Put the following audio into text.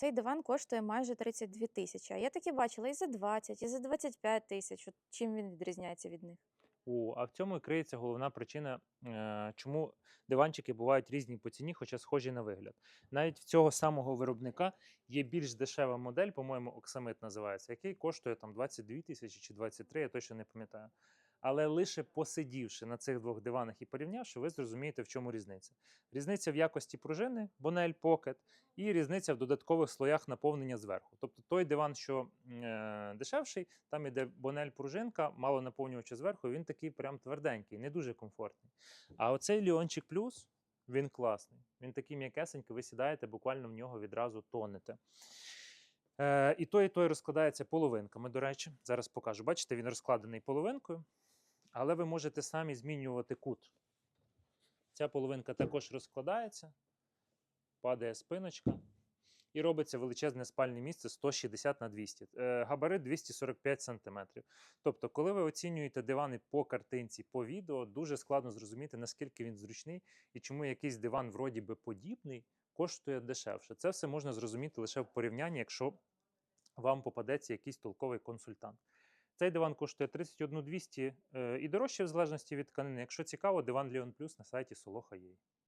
цей диван коштує майже 32 тисячі. А я таки бачила і за 20, і за 25 тисяч. Чим він відрізняється від них? У, а в цьому і криється головна причина, е, чому диванчики бувають різні по ціні, хоча схожі на вигляд. Навіть в цього самого виробника є більш дешева модель, по-моєму, Оксамит називається, який коштує там 22 тисячі чи 23, я точно не пам'ятаю. Але лише посидівши на цих двох диванах і порівнявши, ви зрозумієте, в чому різниця. Різниця в якості пружини Bonell Pocket і різниця в додаткових слоях наповнення зверху. Тобто той диван, що е, дешевший, там іде Bonell пружинка, мало наповнювача зверху, він такий прям тверденький, не дуже комфортний. А оцей Ліончик Плюс, він класний. Він такий м'якесенький, ви сідаєте, буквально в нього відразу тонете. Е, і той, і той розкладається половинками, до речі. Зараз покажу. Бачите, він розкладений половинкою, але ви можете самі змінювати кут. Ця половинка також розкладається, падає спиночка. І робиться величезне спальне місце 160 на 200. Е, габарит 245 см. Тобто, коли ви оцінюєте дивани по картинці, по відео, дуже складно зрозуміти, наскільки він зручний і чому якийсь диван, вроді би, подібний, коштує дешевше. Це все можна зрозуміти лише в порівнянні, якщо вам попадеться якийсь толковий консультант. Цей диван коштує 31 200 е, і дорожче в залежності від тканини. Якщо цікаво, диван Leon Plus на сайті Soloха є.